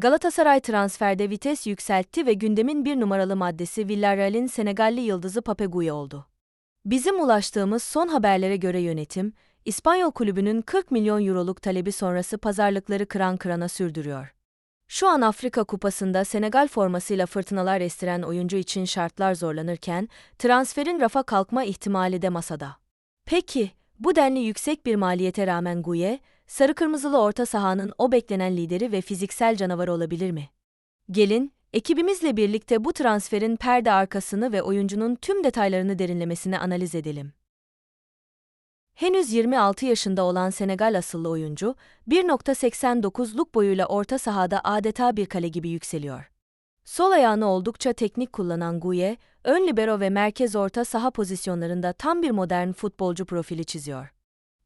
Galatasaray transferde vites yükseltti ve gündemin bir numaralı maddesi Villarreal'in Senegalli yıldızı Pape Gueye oldu. Bizim ulaştığımız son haberlere göre yönetim, İspanyol kulübünün 40 milyon euroluk talebi sonrası pazarlıkları kıran kırana sürdürüyor. Şu an Afrika Kupası'nda Senegal formasıyla fırtınalar estiren oyuncu için şartlar zorlanırken, transferin rafa kalkma ihtimali de masada. Peki, bu denli yüksek bir maliyete rağmen Guye, sarı kırmızılı orta sahanın o beklenen lideri ve fiziksel canavarı olabilir mi? Gelin, ekibimizle birlikte bu transferin perde arkasını ve oyuncunun tüm detaylarını derinlemesine analiz edelim. Henüz 26 yaşında olan Senegal asıllı oyuncu, 1.89'luk boyuyla orta sahada adeta bir kale gibi yükseliyor. Sol ayağını oldukça teknik kullanan Guye, ön libero ve merkez orta saha pozisyonlarında tam bir modern futbolcu profili çiziyor.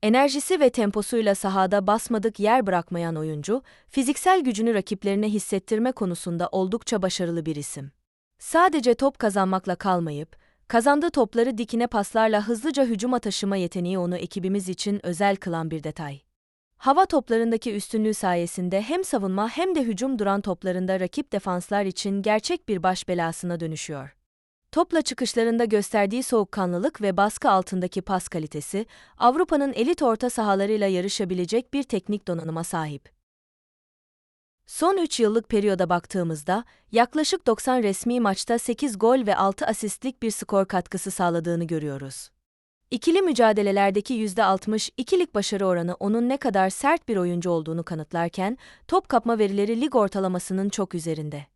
Enerjisi ve temposuyla sahada basmadık yer bırakmayan oyuncu, fiziksel gücünü rakiplerine hissettirme konusunda oldukça başarılı bir isim. Sadece top kazanmakla kalmayıp, kazandığı topları dikine paslarla hızlıca hücuma taşıma yeteneği onu ekibimiz için özel kılan bir detay. Hava toplarındaki üstünlüğü sayesinde hem savunma hem de hücum duran toplarında rakip defanslar için gerçek bir baş belasına dönüşüyor. Topla çıkışlarında gösterdiği soğukkanlılık ve baskı altındaki pas kalitesi, Avrupa'nın elit orta sahalarıyla yarışabilecek bir teknik donanıma sahip. Son 3 yıllık periyoda baktığımızda, yaklaşık 90 resmi maçta 8 gol ve 6 asistlik bir skor katkısı sağladığını görüyoruz. İkili mücadelelerdeki %62'lik başarı oranı onun ne kadar sert bir oyuncu olduğunu kanıtlarken, top kapma verileri lig ortalamasının çok üzerinde.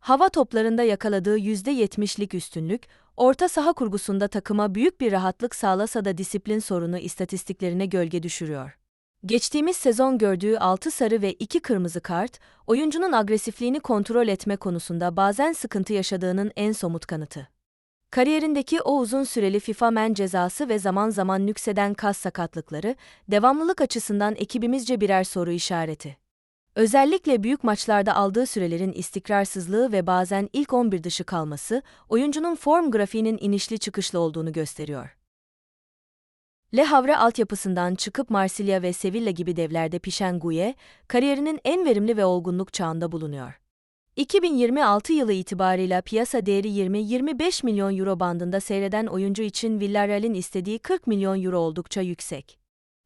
Hava toplarında yakaladığı %70'lik üstünlük, orta saha kurgusunda takıma büyük bir rahatlık sağlasa da disiplin sorunu istatistiklerine gölge düşürüyor. Geçtiğimiz sezon gördüğü 6 sarı ve 2 kırmızı kart, oyuncunun agresifliğini kontrol etme konusunda bazen sıkıntı yaşadığının en somut kanıtı. Kariyerindeki o uzun süreli FIFA men cezası ve zaman zaman nükseden kas sakatlıkları, devamlılık açısından ekibimizce birer soru işareti. Özellikle büyük maçlarda aldığı sürelerin istikrarsızlığı ve bazen ilk 11 dışı kalması, oyuncunun form grafiğinin inişli çıkışlı olduğunu gösteriyor. Le Havre altyapısından çıkıp Marsilya ve Sevilla gibi devlerde pişen Guye, kariyerinin en verimli ve olgunluk çağında bulunuyor. 2026 yılı itibarıyla piyasa değeri 20-25 milyon euro bandında seyreden oyuncu için Villarreal'in istediği 40 milyon euro oldukça yüksek.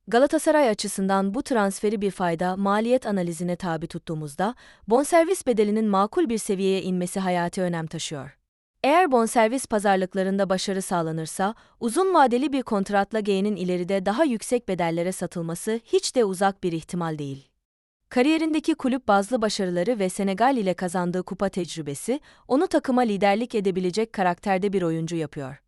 Galatasaray açısından bu transferi bir fayda maliyet analizine tabi tuttuğumuzda, bonservis bedelinin makul bir seviyeye inmesi hayati önem taşıyor. Eğer bonservis pazarlıklarında başarı sağlanırsa, uzun vadeli bir kontratla G'nin ileride daha yüksek bedellere satılması hiç de uzak bir ihtimal değil. Kariyerindeki kulüp bazlı başarıları ve Senegal ile kazandığı kupa tecrübesi, onu takıma liderlik edebilecek karakterde bir oyuncu yapıyor.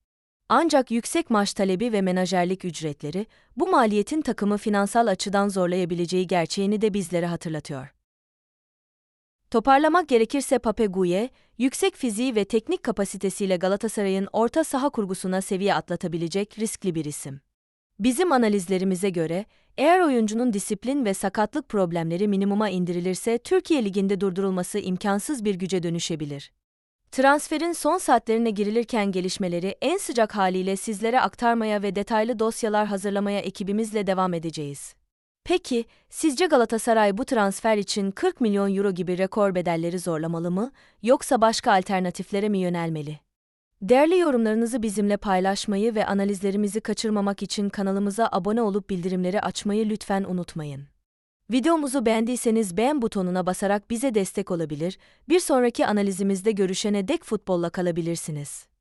Ancak yüksek maaş talebi ve menajerlik ücretleri, bu maliyetin takımı finansal açıdan zorlayabileceği gerçeğini de bizlere hatırlatıyor. Toparlamak gerekirse Pape Gueye, yüksek fiziği ve teknik kapasitesiyle Galatasaray'ın orta saha kurgusuna seviye atlatabilecek riskli bir isim. Bizim analizlerimize göre, eğer oyuncunun disiplin ve sakatlık problemleri minimuma indirilirse Türkiye Ligi'nde durdurulması imkansız bir güce dönüşebilir. Transferin son saatlerine girilirken gelişmeleri en sıcak haliyle sizlere aktarmaya ve detaylı dosyalar hazırlamaya ekibimizle devam edeceğiz. Peki, sizce Galatasaray bu transfer için 40 milyon euro gibi rekor bedelleri zorlamalı mı, yoksa başka alternatiflere mi yönelmeli? Değerli yorumlarınızı bizimle paylaşmayı ve analizlerimizi kaçırmamak için kanalımıza abone olup bildirimleri açmayı lütfen unutmayın. Videomuzu beğendiyseniz beğen butonuna basarak bize destek olabilir, bir sonraki analizimizde görüşene dek futbolla kalabilirsiniz.